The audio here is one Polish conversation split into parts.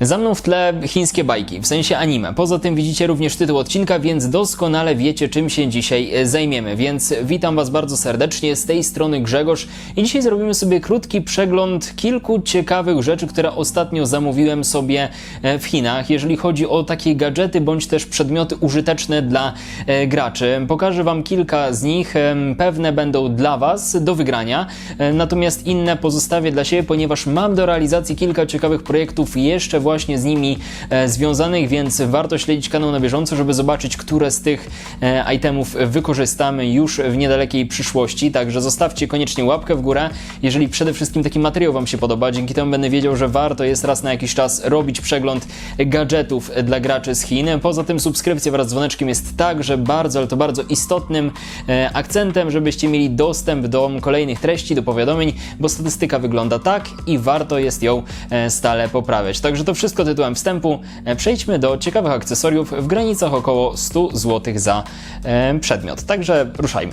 Za mną w tle chińskie bajki, w sensie anime. Poza tym widzicie również tytuł odcinka, więc doskonale wiecie, czym się dzisiaj e, zajmiemy. Więc witam Was bardzo serdecznie, z tej strony Grzegorz i dzisiaj zrobimy sobie krótki przegląd kilku ciekawych rzeczy, które ostatnio zamówiłem sobie e, w Chinach, jeżeli chodzi o takie gadżety bądź też przedmioty użyteczne dla e, graczy. Pokażę Wam kilka z nich, pewne będą dla Was do wygrania, natomiast inne pozostawię dla siebie, ponieważ mam do realizacji kilka ciekawych projektów jeszcze właśnie z nimi e, związanych, więc warto śledzić kanał na bieżąco, żeby zobaczyć, które z tych e, itemów wykorzystamy już w niedalekiej przyszłości. Także zostawcie koniecznie łapkę w górę, jeżeli przede wszystkim taki materiał Wam się podoba. Dzięki temu będę wiedział, że warto jest raz na jakiś czas robić przegląd gadżetów dla graczy z Chin. Poza tym subskrypcja wraz z dzwoneczkiem jest także bardzo, ale to bardzo istotnym e, akcentem, żebyście mieli dostęp do kolejnych treści, do powiadomień, bo statystyka wygląda tak i warto jest ją e, stale poprawiać. Także to wszystko tytułem wstępu. E, Przejdźmy do ciekawych akcesoriów w granicach około 100 zł za e, przedmiot. Także ruszajmy.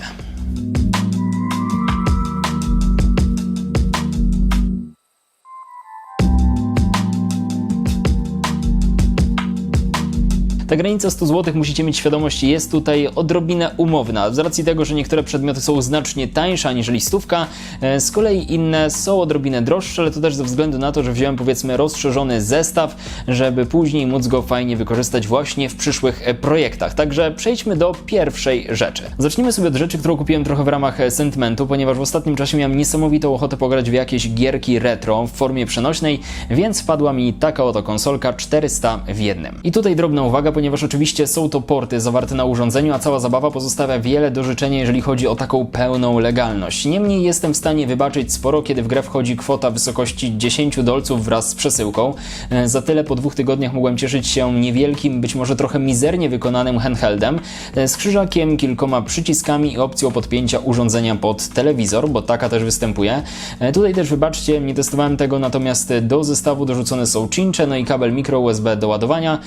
Ta granica 100 zł, musicie mieć świadomość, jest tutaj odrobinę umowna. Z racji tego, że niektóre przedmioty są znacznie tańsze aniżeli stówka, e, z kolei inne są odrobinę droższe, ale to też ze względu na to, że wziąłem powiedzmy rozszerzony zestaw, żeby później móc go fajnie wykorzystać właśnie w przyszłych e, projektach. Także przejdźmy do pierwszej rzeczy. Zacznijmy sobie od rzeczy, którą kupiłem trochę w ramach e, sentymentu, ponieważ w ostatnim czasie miałem niesamowitą ochotę pograć w jakieś gierki retro w formie przenośnej, więc wpadła mi taka oto konsolka 400 w jednym. I tutaj drobna uwaga, ponieważ oczywiście są to porty zawarte na urządzeniu, a cała zabawa pozostawia wiele do życzenia, jeżeli chodzi o taką pełną legalność. Niemniej jestem w stanie wybaczyć sporo, kiedy w grę wchodzi kwota wysokości 10 dolców wraz z przesyłką. E, Za tyle po dwóch tygodniach mogłem cieszyć się niewielkim, być może trochę mizernie wykonanym handheldem e, z krzyżakiem, kilkoma przyciskami i opcją podpięcia urządzenia pod telewizor, bo taka też występuje. E, Tutaj też wybaczcie, nie testowałem tego, natomiast do zestawu dorzucone są cincze, no i kabel mikro USB do ładowania,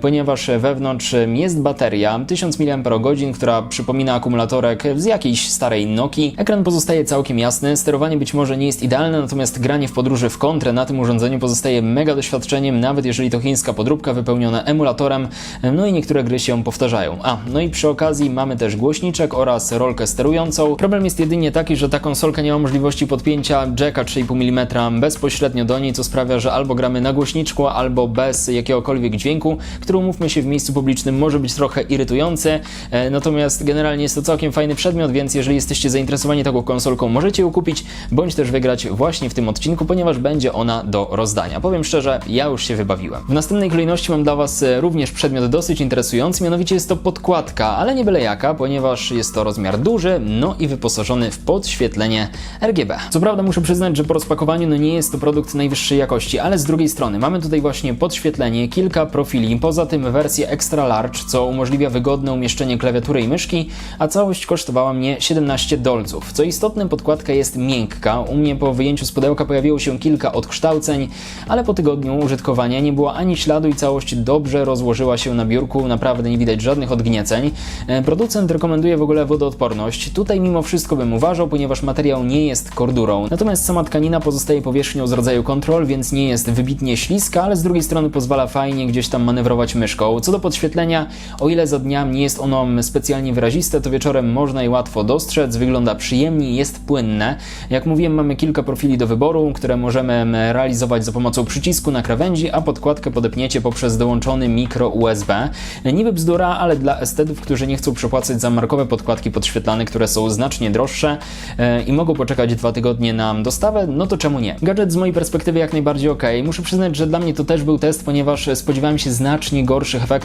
ponieważ wewnątrz jest bateria 1000 mAh, która przypomina akumulatorek z jakiejś starej Nokii. Ekran pozostaje całkiem jasny, sterowanie być może nie jest idealne, natomiast granie w podróży w kontrę na tym urządzeniu pozostaje mega doświadczeniem, nawet jeżeli to chińska podróbka wypełniona emulatorem, no i niektóre gry się powtarzają. A, no i przy okazji mamy też głośniczek oraz rolkę sterującą. Problem jest jedynie taki, że ta konsolka nie ma możliwości podpięcia jacka 3,5 mm bezpośrednio do niej, co sprawia, że albo gramy na głośniczku, albo bez jakiegokolwiek dźwięku, który umówmy się w miejscu publicznym może być trochę irytujący. E, Natomiast generalnie jest to całkiem fajny przedmiot, więc jeżeli jesteście zainteresowani taką konsolką, możecie ją kupić, bądź też wygrać właśnie w tym odcinku, ponieważ będzie ona do rozdania. Powiem szczerze, ja już się wybawiłem. W następnej kolejności mam dla Was e, również przedmiot dosyć interesujący, mianowicie jest to podkładka, ale nie byle jaka, ponieważ jest to rozmiar duży, no i wyposażony w podświetlenie RGB. Co prawda muszę przyznać, że po rozpakowaniu no nie jest to produkt najwyższej jakości, ale z drugiej strony mamy tutaj właśnie podświetlenie, kilka profili, poza tym wersję Extra Large, co umożliwia wygodne umieszczenie klawiatury i myszki, a całość kosztowała mnie 17 dolców. Co istotne, podkładka jest miękka. U mnie po wyjęciu z pudełka pojawiło się kilka odkształceń, ale po tygodniu użytkowania nie było ani śladu i całość dobrze rozłożyła się na biurku, naprawdę nie widać żadnych odgnieceń. E, Producent rekomenduje w ogóle wodoodporność. Tutaj mimo wszystko bym uważał, ponieważ materiał nie jest kordurą. Natomiast sama tkanina pozostaje powierzchnią z rodzaju kontrol, więc nie jest wybitnie śliska, ale z drugiej strony pozwala fajnie gdzieś tam manewrować myszką. Co do podświetlenia, o ile za dnia nie jest ono specjalnie wyraziste, to wieczorem można je łatwo dostrzec, wygląda przyjemnie, jest płynne. Jak mówiłem, mamy kilka profili do wyboru, które możemy em, realizować za pomocą przycisku na krawędzi, a podkładkę podepniecie poprzez dołączony mikro USB. Niby bzdura, ale dla estetów, którzy nie chcą przepłacać za markowe podkładki podświetlane, które są znacznie droższe e, i mogą poczekać dwa tygodnie na dostawę, no to czemu nie? Gadżet z mojej perspektywy jak najbardziej ok. Muszę przyznać, że dla mnie to też był test, ponieważ spodziewałem się znacznie gorszych efektów,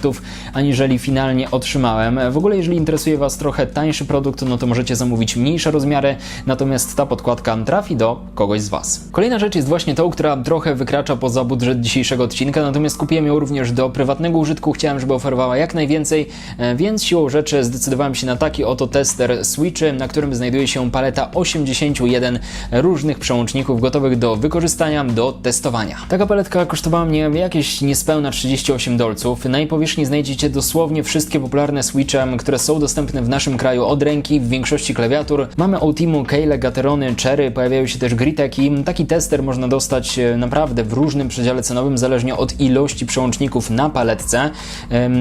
aniżeli finalnie otrzymałem. W ogóle, jeżeli interesuje Was trochę tańszy produkt, no to możecie zamówić mniejsze rozmiary, natomiast ta podkładka trafi do kogoś z Was. Kolejna rzecz jest właśnie tą, która trochę wykracza poza budżet dzisiejszego odcinka, natomiast kupiłem ją również do prywatnego użytku. Chciałem, żeby oferowała jak najwięcej, e, więc siłą rzeczy zdecydowałem się na taki oto tester Switchy, na którym znajduje się paleta 81 różnych przełączników gotowych do wykorzystania, do testowania. Taka paletka kosztowała mnie jakieś niespełna 38 dolców. Powierzchni znajdziecie dosłownie wszystkie popularne switche, które są dostępne w naszym kraju od ręki w większości klawiatur. Mamy Ultimu, Keyle, Gaterony, Cherry, pojawiają się też Griteki. Taki tester można dostać e, naprawdę w różnym przedziale cenowym, zależnie od ilości przełączników na paletce.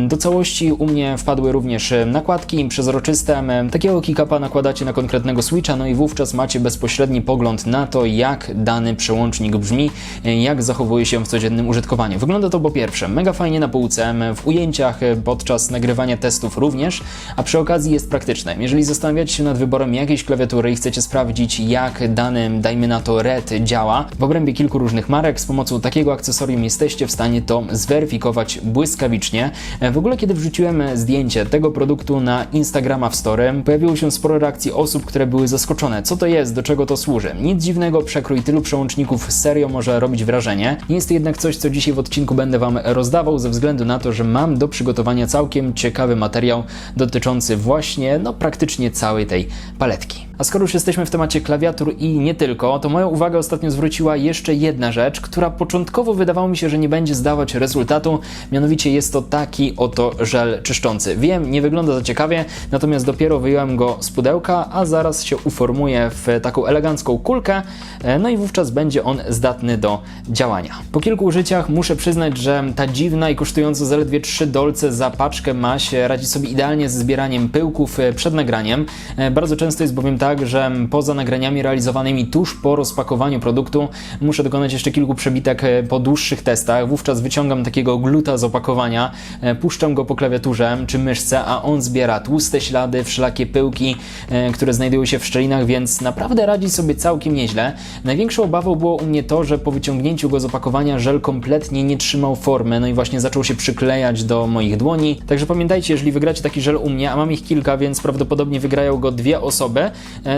Do całości u mnie wpadły również e, nakładki przezroczyste. Takiego kickapa nakładacie na konkretnego switcha, no i wówczas macie bezpośredni pogląd na to, jak dany przełącznik brzmi, e, jak zachowuje się w codziennym użytkowaniu. Wygląda to po pierwsze mega fajnie na półce, w ujęciach e, podczas nagrywania testów również, a przy okazji jest praktyczne. Jeżeli zastanawiacie się nad wyborem jakiejś klawiatury i chcecie sprawdzić, jak dany, dajmy na to, RED działa, w obrębie kilku różnych marek z pomocą takiego akcesorium jesteście w stanie to zweryfikować błyskawicznie. E, W ogóle, kiedy wrzuciłem zdjęcie tego produktu na Instagrama w Store, pojawiło się sporo reakcji osób, które były zaskoczone. Co to jest, do czego to służy? Nic dziwnego, przekrój tylu przełączników serio może robić wrażenie. Nie jest to jednak coś, co dzisiaj w odcinku będę Wam rozdawał, ze względu na to, że mam do przygotowania całkiem ciekawy materiał dotyczący właśnie, no praktycznie całej tej paletki. A skoro już jesteśmy w temacie klawiatur i nie tylko, to moją uwagę ostatnio zwróciła jeszcze jedna rzecz, która początkowo wydawało mi się, że nie będzie zdawać rezultatu, mianowicie jest to taki oto żel czyszczący. Wiem, nie wygląda za ciekawie, natomiast dopiero wyjąłem go z pudełka, a zaraz się uformuje w taką elegancką kulkę, e, no i wówczas będzie on zdatny do działania. Po kilku użyciach muszę przyznać, że ta dziwna i kosztująca zaledwie 3 dolce za paczkę maś radzi sobie idealnie z zbieraniem pyłków e, przed nagraniem. E, Bardzo często jest bowiem tak, że poza nagraniami realizowanymi tuż po rozpakowaniu produktu muszę dokonać jeszcze kilku przebitek e, po dłuższych testach. Wówczas wyciągam takiego gluta z opakowania, e, puszczam go po klawiaturze czy myszce, a on zbiera tłuste ślady, wszelakie pyłki, e, które znajdują się w szczelinach, więc naprawdę radzi sobie całkiem nieźle. Największą obawą było u mnie to, że po wyciągnięciu go z opakowania żel kompletnie nie trzymał formy, no i właśnie zaczął się przyklejać do moich dłoni. Także pamiętajcie, jeżeli wygracie taki żel u mnie, a mam ich kilka, więc prawdopodobnie wygrają go dwie osoby,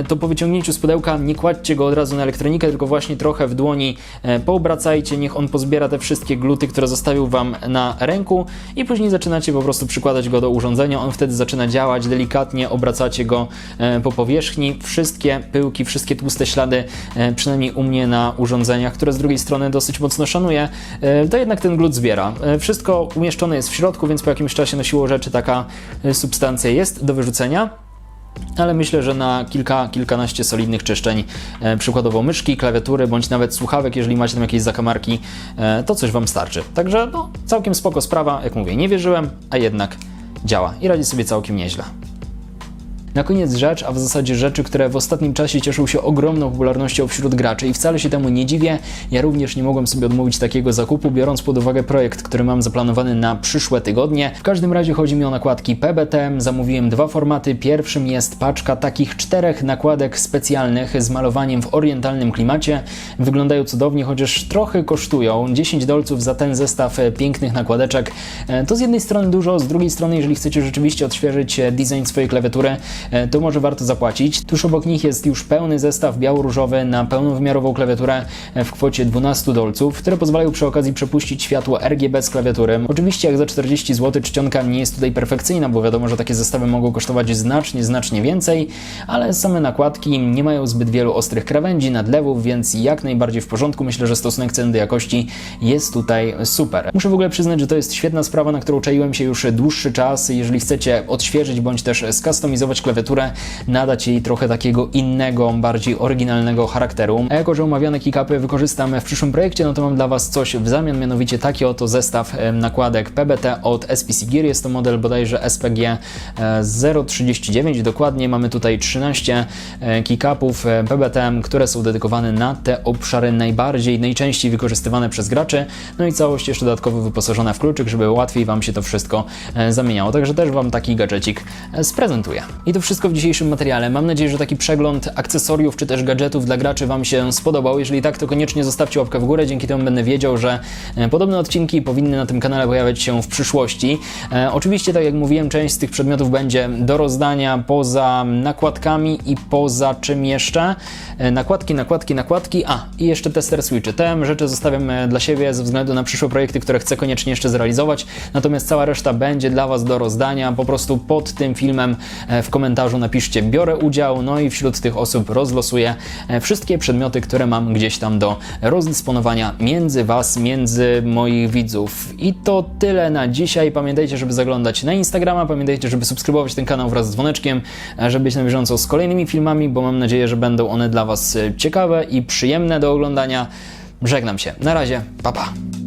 to po wyciągnięciu z pudełka nie kładźcie go od razu na elektronikę, tylko właśnie trochę w dłoni e, poobracajcie, niech on pozbiera te wszystkie gluty, które zostawił Wam na ręku i później zaczynacie po prostu przykładać go do urządzenia, on wtedy zaczyna działać, delikatnie obracacie go e, po powierzchni, wszystkie pyłki, wszystkie tłuste ślady, e, przynajmniej u mnie na urządzeniach, które z drugiej strony dosyć mocno szanuję, e, to jednak ten glut zbiera. E, Wszystko umieszczone jest w środku, więc po jakimś czasie no siłą rzeczy taka e, substancja jest do wyrzucenia. Ale myślę, że na kilka, kilkanaście solidnych czyszczeń, e, przykładowo myszki, klawiatury, bądź nawet słuchawek, jeżeli macie tam jakieś zakamarki, e, to coś Wam starczy. Także no, całkiem spoko sprawa, jak mówię, nie wierzyłem, a jednak działa i radzi sobie całkiem nieźle. Na koniec rzecz, a w zasadzie rzeczy, które w ostatnim czasie cieszą się ogromną popularnością wśród graczy i wcale się temu nie dziwię. Ja również nie mogłem sobie odmówić takiego zakupu, biorąc pod uwagę projekt, który mam zaplanowany na przyszłe tygodnie. W każdym razie chodzi mi o nakładki PBT. Zamówiłem dwa formaty. Pierwszym jest paczka takich czterech nakładek specjalnych z malowaniem w orientalnym klimacie. Wyglądają cudownie, chociaż trochę kosztują. 10 dolców za ten zestaw e, pięknych nakładeczek. E, To z jednej strony dużo, z drugiej strony, jeżeli chcecie rzeczywiście odświeżyć e, design swojej klawiatury, to może warto zapłacić. Tuż obok nich jest już pełny zestaw biało-różowy na pełnowymiarową klawiaturę e, w kwocie 12 dolców, które pozwalają przy okazji przepuścić światło RGB z klawiatury. Oczywiście jak za 40 zł czcionka nie jest tutaj perfekcyjna, bo wiadomo, że takie zestawy mogą kosztować znacznie, znacznie więcej, ale same nakładki nie mają zbyt wielu ostrych krawędzi, nadlewów, więc jak najbardziej w porządku. Myślę, że stosunek ceny do jakości jest tutaj super. Muszę w ogóle przyznać, że to jest świetna sprawa, na którą czaiłem się już dłuższy czas. Jeżeli chcecie odświeżyć bądź też skustomizować klawiaturę, nadać jej trochę takiego innego, bardziej oryginalnego charakteru. A jako, że omawiane keycapy wykorzystam w przyszłym projekcie, no to mam dla Was coś w zamian, mianowicie taki oto zestaw nakładek PBT od SPC Gear. Jest to model bodajże SPG e, 039 dokładnie. Mamy tutaj 13 e, keycapów e, PBT, które są dedykowane na te obszary najbardziej, najczęściej wykorzystywane przez graczy. No i całość jeszcze dodatkowo wyposażona w kluczyk, żeby łatwiej Wam się to wszystko e, zamieniało. Także też Wam taki gadżecik e, sprezentuję. I to wszystko w dzisiejszym materiale. Mam nadzieję, że taki przegląd akcesoriów czy też gadżetów dla graczy Wam się spodobał. Jeżeli tak, to koniecznie zostawcie łapkę w górę. Dzięki temu będę wiedział, że e, podobne odcinki powinny na tym kanale pojawiać się w przyszłości. E, oczywiście, tak jak mówiłem, część z tych przedmiotów będzie do rozdania poza nakładkami i poza czym jeszcze. E, nakładki, nakładki, nakładki. A, i jeszcze tester switchy. Te rzeczy zostawiam e, dla siebie ze względu na przyszłe projekty, które chcę koniecznie jeszcze zrealizować. Natomiast cała reszta będzie dla Was do rozdania. Po prostu pod tym filmem e, w komentarzach komentarzu napiszcie biorę udział, no i wśród tych osób rozlosuję e, wszystkie przedmioty, które mam gdzieś tam do rozdysponowania między Was, między moich widzów. I to tyle na dzisiaj. Pamiętajcie, żeby zaglądać na Instagrama, pamiętajcie, żeby subskrybować ten kanał wraz z dzwoneczkiem, e, żeby być na bieżąco z kolejnymi filmami, bo mam nadzieję, że będą one dla Was e, ciekawe i przyjemne do oglądania. Żegnam się. Na razie. Pa pa.